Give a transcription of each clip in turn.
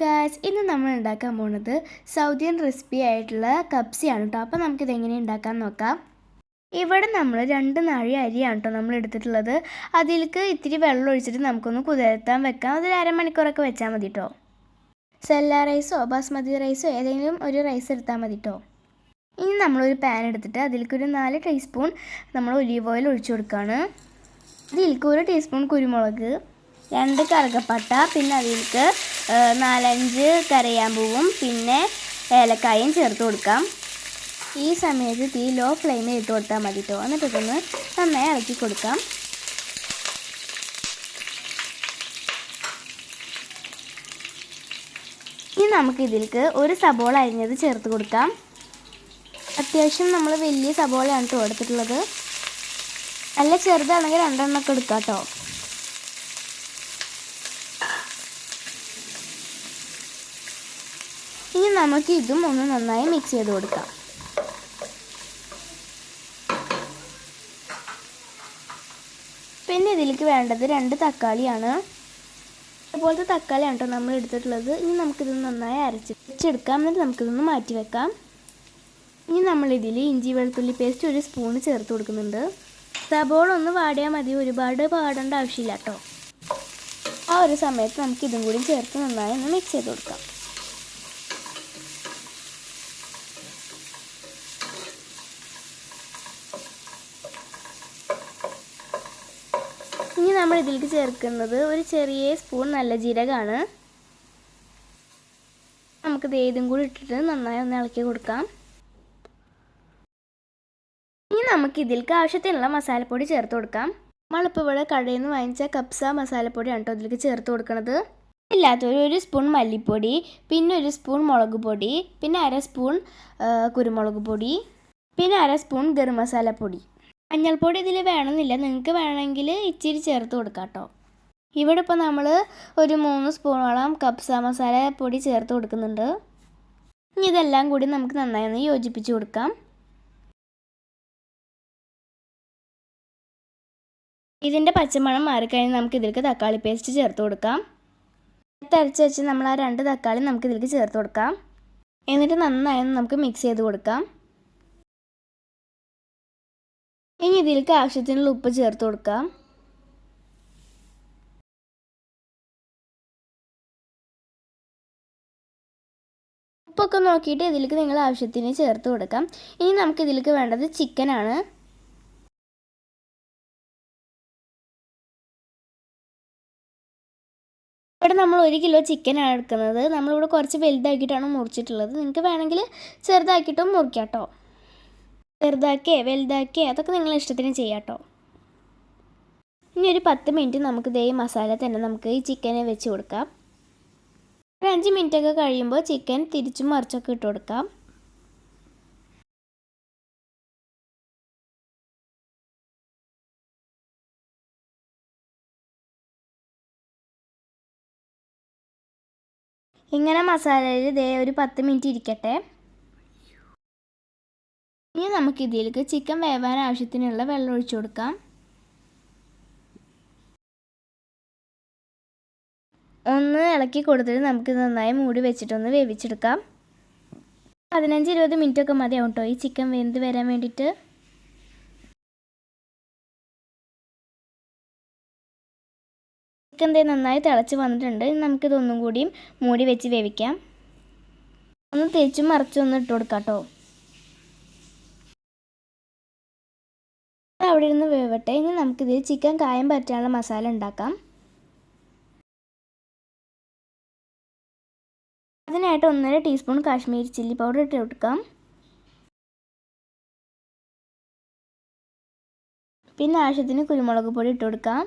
Guys ഇന്ന് നമ്മൾ ഉണ്ടാക്കാൻ പോകുന്നത് സൗദിയൻ റെസിപ്പി ആയിട്ടുള്ള കപ്സിയാണ് കേട്ടോ അപ്പോൾ നമുക്കിത് എങ്ങനെ ഉണ്ടാക്കാൻ നോക്കാം. ഇവിടെ നമ്മൾ രണ്ട് നാഴി അരിയാണ് കേട്ടോ നമ്മൾ എടുത്തിട്ടുള്ളത്. അതിലേക്ക് ഇത്തിരി വെള്ളം ഒഴിച്ചിട്ട് നമുക്കൊന്ന് കുതിരത്താൻ വെക്കാം. അതൊരു അരമണിക്കൂറൊക്കെ വെച്ചാൽ മതി കേട്ടോ സെല്ല റൈസോ ബാസ്മതി റൈസോ ഏതെങ്കിലും ഒരു റൈസ് എടുത്താൽ മതി കേട്ടോ ഇനി നമ്മളൊരു പാൻ എടുത്തിട്ട് അതിലേക്ക് ഒരു നാല് ടീസ്പൂൺ നമ്മൾ ഒലീവ് ഓയിൽ ഒഴിച്ചു കൊടുക്കുകയാണ് ഇതിലേക്ക് ഒരു ടീസ്പൂൺ കുരുമുളക്. രണ്ട് കറുകപ്പട്ട പിന്നെ അതിലേക്ക് നാലഞ്ച് കരയാമ്പൂവും പിന്നെ ഏലക്കായും ചേർത്ത് കൊടുക്കാം. ഈ സമയത്ത് തീ ലോ ഫ്ലെയിമിൽ ഇട്ട് കൊടുത്താൽ മതി കേട്ടോ എന്നിട്ട് ഇതൊന്ന് നന്നായി ഇളക്കി കൊടുക്കാം. ഇനി നമുക്ക് ഇതിലേക്ക് ഒരു സബോള അരിഞ്ഞത് ചേർത്ത് കൊടുക്കാം. അത്യാവശ്യം നമ്മൾ വലിയ സബോളയാണ് കേട്ടോ എടുത്തിട്ടുള്ളത്. നല്ല ചെറുതാണെങ്കിൽ രണ്ടെണ്ണമൊക്കെ എടുക്കാം കേട്ടോ നമുക്ക് ഇതും ഒന്ന് നന്നായി മിക്സ് ചെയ്ത് കൊടുക്കാം. പിന്നെ ഇതിലേക്ക് വേണ്ടത് രണ്ട് തക്കാളിയാണ്. അതുപോലത്തെ തക്കാളിയാണ് കേട്ടോ നമ്മൾ എടുത്തിട്ടുള്ളത്. ഇനി നമുക്കിത് നന്നായി അരച്ച് വെച്ചെടുക്കാം. എന്നിട്ട് നമുക്കിതൊന്ന് മാറ്റി വെക്കാം. ഇനി നമ്മളിതിൽ ഇഞ്ചി വെളുത്തുള്ളി പേസ്റ്റ് ഒരു സ്പൂൺ ചേർത്ത് കൊടുക്കുന്നുണ്ട്. സബോള ഒന്ന് വാടിയാൽ മതി. ഒരുപാട് പാടേണ്ട ആവശ്യമില്ല കേട്ടോ ആ ഒരു സമയത്ത് നമുക്ക് ഇതും കൂടി ചേർത്ത് നന്നായി ഒന്ന് മിക്സ് ചെയ്ത് കൊടുക്കാം. ഇനി നമ്മൾ ഇതിലേക്ക് ചേർക്കുന്നത് ഒരു ചെറിയ സ്പൂൺ നല്ല ജീരകമാണ്. നമുക്കിത് ഏതും കൂടി ഇട്ടിട്ട് നന്നായി ഒന്ന് ഇളക്കി കൊടുക്കാം. ഇനി നമുക്ക് ഇതിലേക്ക് ആവശ്യത്തിനുള്ള മസാലപ്പൊടി ചേർത്ത് കൊടുക്കാം. നമ്മളിപ്പോൾ ഇവിടെ കടയിൽ നിന്ന് വാങ്ങിച്ച കപ്സ മസാലപ്പൊടിയാണ് കേട്ടോ ഇതിലേക്ക് ചേർത്ത് കൊടുക്കുന്നത്. ഇല്ലാത്തൊരു ഒരു സ്പൂൺ മല്ലിപ്പൊടി പിന്നെ ഒരു സ്പൂൺ മുളക് പൊടി പിന്നെ അര സ്പൂൺ കുരുമുളക് പൊടി പിന്നെ അര സ്പൂൺ ഗരം മസാലപ്പൊടി. മഞ്ഞൾപ്പൊടി ഇതിൽ വേണമെന്നില്ല. നിങ്ങൾക്ക് വേണമെങ്കിൽ ഇച്ചിരി ചേർത്ത് കൊടുക്കാം കേട്ടോ ഇവിടെ ഇപ്പോൾ നമ്മൾ ഒരു മൂന്ന് സ്പൂണോളം കപ്സ മസാല പൊടി ചേർത്ത് കൊടുക്കുന്നുണ്ട്. ഇനി ഇതെല്ലാം കൂടി നമുക്ക് നന്നായി ഒന്ന് യോജിപ്പിച്ച് കൊടുക്കാം. ഇതിന്റെ പച്ചമണം മാറിക്കഴിഞ്ഞാൽ നമുക്ക് ഇതിലേക്ക് തക്കാളി പേസ്റ്റ് ചേർത്ത് കൊടുക്കാം. തരച്ച് വെച്ച് നമ്മൾ ആ രണ്ട് തക്കാളി നമുക്ക് ഇതിലേക്ക് ചേർത്ത് കൊടുക്കാം. എന്നിട്ട് നന്നായി നമുക്ക് മിക്സ് ചെയ്ത് കൊടുക്കാം. ഇനി ഇതിലേക്ക് ആവശ്യത്തിനുള്ള ഉപ്പ് ചേർത്ത് കൊടുക്കാം. ഉപ്പൊക്കെ നോക്കിയിട്ട് ഇതിലേക്ക് നിങ്ങൾ ആവശ്യത്തിന് ചേർത്ത് കൊടുക്കാം. ഇനി നമുക്ക് ഇതിലേക്ക് വേണ്ടത് ചിക്കനാണ് ഇവിടെ നമ്മൾ ഒരു കിലോ ചിക്കനാണ് എടുക്കുന്നത്. നമ്മളിവിടെ കുറച്ച് വലുതാക്കിയിട്ടാണ് മുറിച്ചിട്ടുള്ളത്. നിങ്ങൾക്ക് വേണമെങ്കിൽ ചെറുതാക്കിയിട്ടും മുറിക്കാം കേട്ടോ. ചെറുതാക്കിയേ വലുതാക്കിയേ അതൊക്കെ നിങ്ങളെ ഇഷ്ടത്തിന് ചെയ്യാം കേട്ടോ ഇനി ഒരു പത്ത് മിനിറ്റ് നമുക്ക് ഇതേ മസാല തന്നെ നമുക്ക് ഈ ചിക്കനെ വെച്ച് കൊടുക്കാം. ഒരു അഞ്ച് മിനിറ്റൊക്കെ കഴിയുമ്പോൾ ചിക്കൻ തിരിച്ചും മറിച്ചൊക്കെ ഇട്ട് കൊടുക്കാം. ഇങ്ങനെ മസാലയിൽ ഇതേ ഒരു പത്ത് മിനിറ്റ് ഇരിക്കട്ടെ. ഇനി നമുക്ക് ഇതിലേക്ക് ചിക്കൻ വേവാൻ ആവശ്യത്തിനുള്ള വെള്ളം ഒഴിച്ചു കൊടുക്കാം. ഒന്ന് ഇളക്കി കൊടുത്തിട്ട് നമുക്ക് നന്നായി മൂടി വെച്ചിട്ടൊന്ന് വേവിച്ചെടുക്കാം. പതിനഞ്ച് ഇരുപത് മിനിറ്റ് ഒക്കെ മതിയാവും കേട്ടോ ഈ ചിക്കൻ വെന്ത് വരാൻ വേണ്ടിയിട്ട്. ചിക്കൻ തേ നന്നായി തിളച്ച് വന്നിട്ടുണ്ട്. നമുക്കിതൊന്നും കൂടിയും മൂടി വെച്ച് വേവിക്കാം. ഒന്ന് തിരിച്ചും ഒന്ന് ഇട്ട് കൊടുക്കാം കേട്ടോ അവിടെ ഇരുന്ന് വേവട്ടെ. ഇനി നമുക്കിതിൽ ചിക്കൻ കായം പറ്റാനുള്ള മസാല ഉണ്ടാക്കാം. അതിനായിട്ട് ഒന്നര ടീസ്പൂൺ കാശ്മീരി ചില്ലി പൗഡർ ഇട്ട് കൊടുക്കാം. പിന്നെ ആവശ്യത്തിന് കുരുമുളക് പൊടി ഇട്ട് കൊടുക്കാം.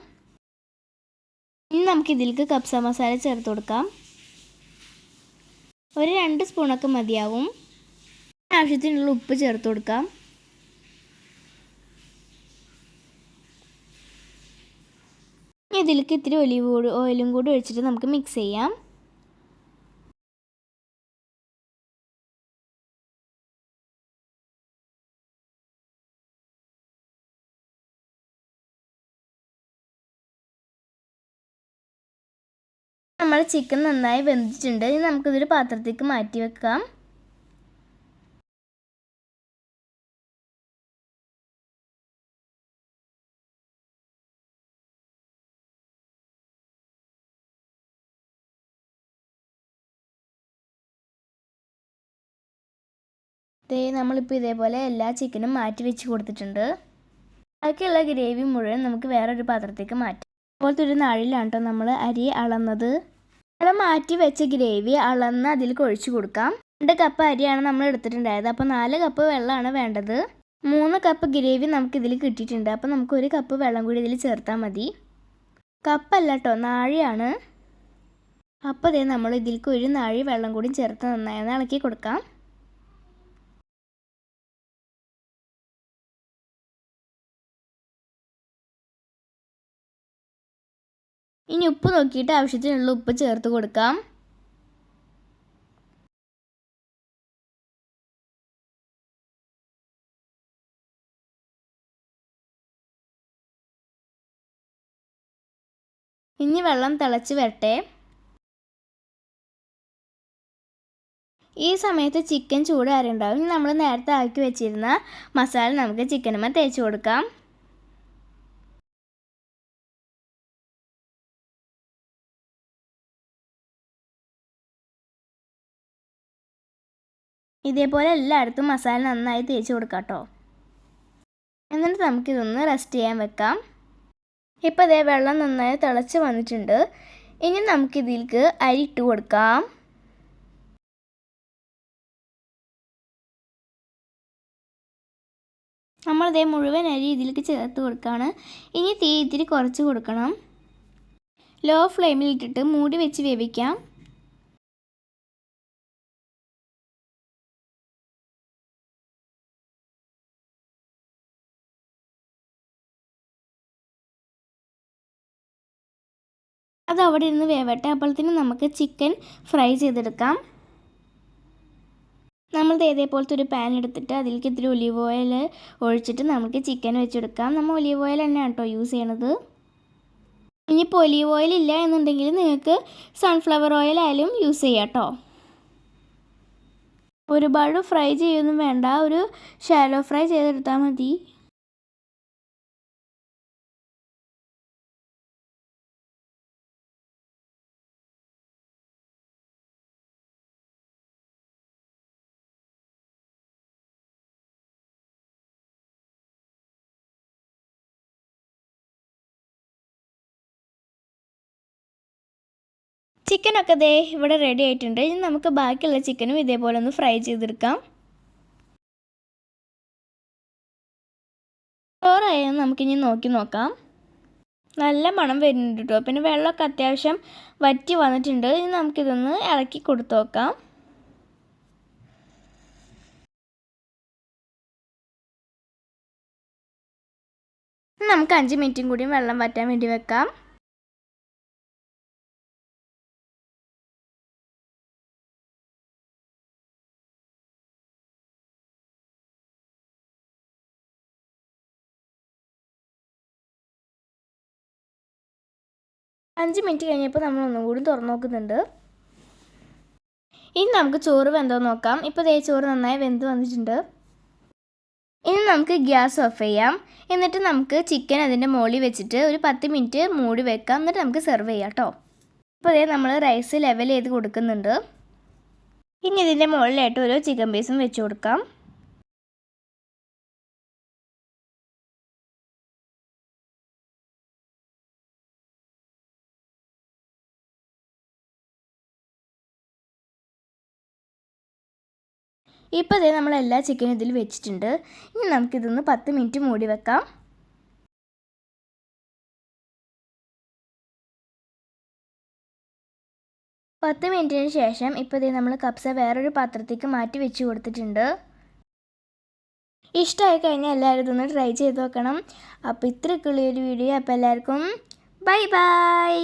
ഇനി നമുക്കിതിലേക്ക് കപ്സ മസാല ചേർത്ത് കൊടുക്കാം. ഒരു രണ്ട് സ്പൂണൊക്കെ മതിയാവും. ആവശ്യത്തിനുള്ള ഉപ്പ് ചേർത്ത് കൊടുക്കാം. ഇതിലേക്ക് ഇത്തിരി ഒലിവ് ഓയിലും കൂടി ഒഴിച്ചിട്ട് നമുക്ക് മിക്സ് ചെയ്യാം. നമ്മൾ ചിക്കൻ നന്നായി വെന്തിട്ടുണ്ട്. ഇനി നമുക്കിതൊരു പാത്രത്തേക്ക് മാറ്റി വെക്കാം. ദേ നമ്മളിപ്പോൾ ഇതേപോലെ എല്ലാ ചിക്കനും മാറ്റി വെച്ച് കൊടുത്തിട്ടുണ്ട്. ബാക്കിയുള്ള ഗ്രേവി മുഴുവൻ നമുക്ക് വേറൊരു പാത്രത്തേക്ക് മാറ്റാം. അതുപോലത്തെ ഒരു നാഴിലാണ് കേട്ടോ നമ്മൾ അരി അളന്നത്. നമ്മൾ മാറ്റി വെച്ച ഗ്രേവി അളന്ന് അതിൽ കൊഴിച്ചു കൊടുക്കാം. രണ്ട് കപ്പ് അരിയാണ് നമ്മൾ എടുത്തിട്ടുണ്ടായത്. അപ്പോൾ നാല് കപ്പ് വെള്ളമാണ് വേണ്ടത്. മൂന്ന് കപ്പ് ഗ്രേവി നമുക്ക് ഇതിൽ കിട്ടിയിട്ടുണ്ട്. അപ്പോൾ നമുക്ക് ഒരു കപ്പ് വെള്ളം കൂടി ഇതിൽ ചേർത്താൽ മതി. കപ്പല്ല കേട്ടോ നാഴിയാണ്. അപ്പോൾ അതേ നമ്മൾ ഇതിലേക്ക് ഒരു നാഴി വെള്ളം കൂടി ചേർത്ത് നന്നായി ഇളക്കി കൊടുക്കാം. ഇനി ഉപ്പ് നോക്കിയിട്ട് ആവശ്യത്തിനുള്ള ഉപ്പ് ചേർത്ത് കൊടുക്കാം. ഇനി വെള്ളം തിളച്ച് വരട്ടെ. ഈ സമയത്ത് ചിക്കൻ ചൂടാറുണ്ടാവും. നമ്മൾ നേരത്തെ ആക്കി വെച്ചിരുന്ന മസാല നമുക്ക് ചിക്കനുമ്മ തേച്ച് കൊടുക്കാം. ഇതേപോലെ എല്ലായിടത്തും മസാല നന്നായി തേച്ച് കൊടുക്കാം കേട്ടോ. എന്നിട്ട് നമുക്കിതൊന്ന് റെസ്റ്റ് ചെയ്യാൻ വെക്കാം. ഇപ്പോൾ അതേ വെള്ളം നന്നായി തിളച്ച് വന്നിട്ടുണ്ട്. ഇനി നമുക്കിതിലേക്ക് അരി ഇട്ട് കൊടുക്കാം. നമ്മളിതേ മുഴുവൻ അരി ഇതിലേക്ക് ചേർത്ത് കൊടുക്കുകയാണ് ഇനി തീ ഇത്തിരി കുറച്ച് കൊടുക്കണം. ലോ ഫ്ലെയിമിൽ ഇട്ടിട്ട് മൂടി വെച്ച് വേവിക്കാം. അത് അവിടെ ഇരുന്ന് വേവട്ടെ. അപ്പോഴത്തേനും നമുക്ക് ചിക്കൻ ഫ്രൈ ചെയ്തെടുക്കാം. നമ്മൾ ഇതേപോലത്തെ ഒരു പാൻ എടുത്തിട്ട് അതിലേക്ക് ഇത്തിരി ഒലീവ് ഓയിൽ ഒഴിച്ചിട്ട് നമുക്ക് ചിക്കൻ വെച്ചെടുക്കാം. നമ്മൾ ഒലീവ് ഓയിൽ തന്നെയാണ് കേട്ടോ യൂസ് ചെയ്യണത്. ഇനിയിപ്പോൾ ഒലീവ് ഓയിൽ ഇല്ല എന്നുണ്ടെങ്കിൽ നിങ്ങൾക്ക് സൺഫ്ലവർ ഓയിൽ ആയാലും യൂസ് ചെയ്യാം കേട്ടോ ഒരുപാട് ഫ്രൈ ചെയ്യൊന്നും വേണ്ട. ഒരു ഷാലോ ഫ്രൈ ചെയ്തെടുത്താൽ മതി. ചിക്കനൊക്കെ ദേ ഇവിടെ റെഡി ആയിട്ടുണ്ട്. ഇനി നമുക്ക് ബാക്കിയുള്ള ചിക്കനും ഇതേപോലെ ഒന്ന് ഫ്രൈ ചെയ്തെടുക്കാം. ചോറായാലും നമുക്കിനി നോക്കി നോക്കാം. നല്ല മണം വരുന്നുണ്ട് കേട്ടോ പിന്നെ വെള്ളമൊക്കെ അത്യാവശ്യം വറ്റി വന്നിട്ടുണ്ട്. ഇനി നമുക്കിതൊന്ന് ഇളക്കി കൊടുത്തു നോക്കാം. നമുക്ക് അഞ്ച് മിനിറ്റും കൂടി വെള്ളം വറ്റാൻ വേണ്ടി വെക്കാം. അഞ്ച് മിനിറ്റ് കഴിഞ്ഞപ്പോൾ നമ്മൾ ഒന്നും കൂടി തുറന്നു നോക്കുന്നുണ്ട്. ഇനി നമുക്ക് ചോറ് വെന്തോ നോക്കാം. ഇപ്പോൾ ദേ ചോറ് നന്നായി വെന്ത് വന്നിട്ടുണ്ട്. ഇനി നമുക്ക് ഗ്യാസ് ഓഫ് ചെയ്യാം. എന്നിട്ട് നമുക്ക് ചിക്കൻ അതിന്റെ മുകളിൽ വെച്ചിട്ട് ഒരു പത്ത് മിനിറ്റ് മൂടി വെക്കാം. എന്നിട്ട് നമുക്ക് സെർവ് ചെയ്യാം കേട്ടോ. ഇപ്പോൾ ഇതേ നമ്മൾ റൈസ് ലെവൽ ചെയ്ത് കൊടുക്കുന്നുണ്ട്. ഇനി ഇതിന്റെ മുകളിലായിട്ട് ഓരോ ചിക്കൻ പീസും വെച്ച് കൊടുക്കാം. ഇപ്പോൾ ഇതേ നമ്മൾ എല്ലാ ചിക്കനും ഇതിൽ വെച്ചിട്ടുണ്ട്. ഇനി നമുക്കിതൊന്ന് പത്ത് മിനിറ്റ് മൂടി വെക്കാം. പത്ത് മിനിറ്റിന് ശേഷം ഇപ്പോൾ ഇതേ നമ്മൾ കപ്സ വേറൊരു പാത്രത്തേക്ക് മാറ്റി വെച്ച് കൊടുത്തിട്ടുണ്ട്. ഇഷ്ടമായി കഴിഞ്ഞാൽ എല്ലാവരും ഇതൊന്ന് ട്രൈ ചെയ്ത് നോക്കണം. അപ്പോൾ ഇത്രയൊക്കെയുള്ള ഒരു വീഡിയോ അപ്പോൾ എല്ലാവർക്കും ബൈ ബൈ